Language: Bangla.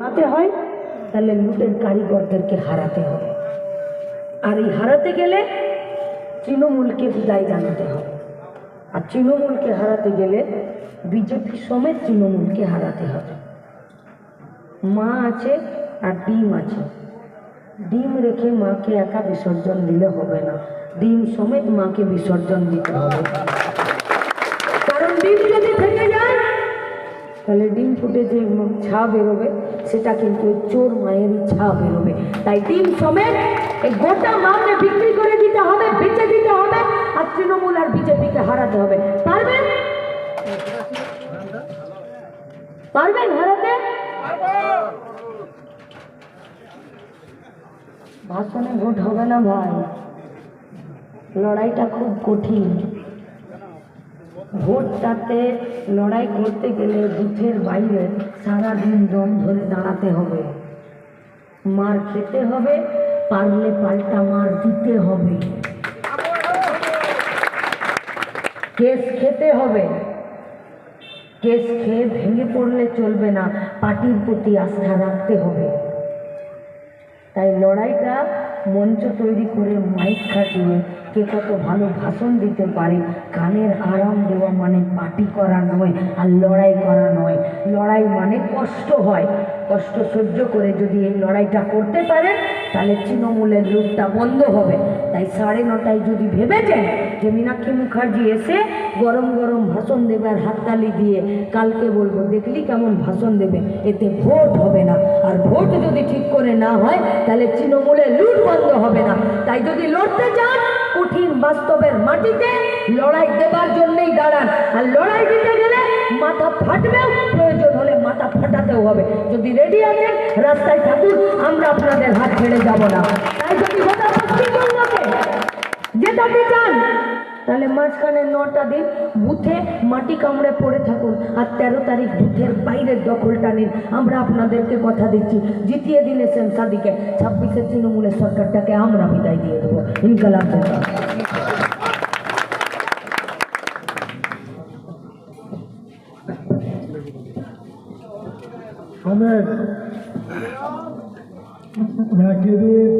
হারাতে হয়, তাহলে লুটের কারিগরদেরকে হারাতে হবে। আর এই হারাতে গেলে তৃণমূলকে বিদায় জানাতে হবে। আর তৃণমূলকে হারাতে গেলে বিজেপি সমেত তৃণমূলকে হারাতে হবে। মা আছে আর ডিম আছে। ডিম রেখে মাকে একা বিসর্জন দিলে হবে না। ডিম সমেত মাকে বিসর্জন দিতে হবে। ফুটে যে ছা বেরোবে, সেটা কিন্তু চোর মায়েরই ছা বেরোবে। তাই ডিম সমেত এই গোটা মাকে বিক্রি করে দিতে হবে, বেঁচে দিতে হবে, আর তৃণমূল আর বিজেপিকে হারাতে হবে। পারবেন? পারবেন হারাতে? ভাষণে ভোট হবে না ভাই। লড়াইটা খুব কঠিন। ভোটটাতে লড়াই করতে গেলে বুথের বাইরে সারাদিন দম ধরে দাঁড়াতে হবে। মার খেতে হবে, পারলে পাল্টা মার দিতে হবে। কেস খেতে হবে। কেস খেয়ে ভেঙে পড়লে চলবে না, পার্টির প্রতি আস্থা রাখতে হবে। তাই লড়াইটা মঞ্চ তৈরি করে মাইক খাটিয়ে কে কত ভালো ভাষণ দিতে পারে। কানের আরাম দেওয়া মানে পার্টি করা নয় আর লড়াই করা নয়। লড়াই মানে কষ্ট হয়। কষ্ট সহ্য করে যদি এই লড়াইটা করতে পারেন, তাহলে তৃণমূলের রূপটা বন্ধ হবে। তাই সাড়ে নটায় যদি ভেবেছেন যে মীনাক্ষী মুখার্জি এসে গরম গরম ভাষণ দেবে আর হাততালি দিয়ে কালকে বলব, দেখলি কেমন ভাষণ দেবে? এতে ভোট হবে না। আর ভোট যদি ঠিক করে না হয়, তাহলে তৃণমূলের লুট বন্ধ হবে না। তাই যদি লড়তে চান, কঠিন বাস্তবের মাটিতে লড়াই দেবার জন্যই দাঁড়ান। আর লড়াই দিতে গেলে মাথা ফাটবেও, প্রয়োজন হলে মাথা ফাটাতেও হবে। যদি রেডি আছেন, রাস্তায় থাকুন, আমরা আপনাদের হাত ছেড়ে যাব না। তাই যদি গোটা চান তাহলে মাঝখানে নটা দিন বুথে মাটি কামড়ে পড়ে থাকুন আর তেরো তারিখ বুথের বাইরের দখলটা নিন আমরা আপনাদেরকে কথা দিচ্ছি, জিতিয়ে দিলে সেন্সাদিকে ছাব্বিশে তৃণমূলের সরকারটাকে আমরা বিদায় দিয়ে দেবো। সমেত ম্যাকেদের